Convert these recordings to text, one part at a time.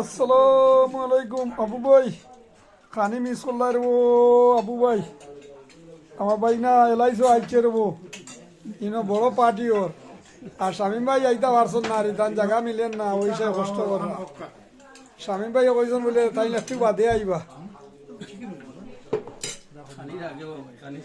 আসসালামু আলাইকুম, আবু ভাই। খানি মিস করলাই রবো আবু ভাই। আমার ভাই না এলাইছো, আইছে রবো। ইনো বড় পার্টি ওর। আর শামীম ভাই আইতা পারছেন না, রিটার্ন জায়গা মিলেন না ওই সে কষ্ট করে। না শামীম ভাই কইছেন বলে তাই একটু বাদে আইবা। খানির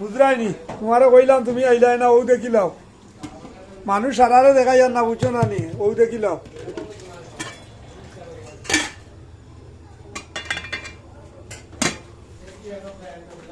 বুঝরাইনি। তোমারও কইলাম, তুমি আইলাই না ও দেখি দেখিলাও মানুষ সারারে দেখাই আর না বুঝছ না নি ও দেখিলাও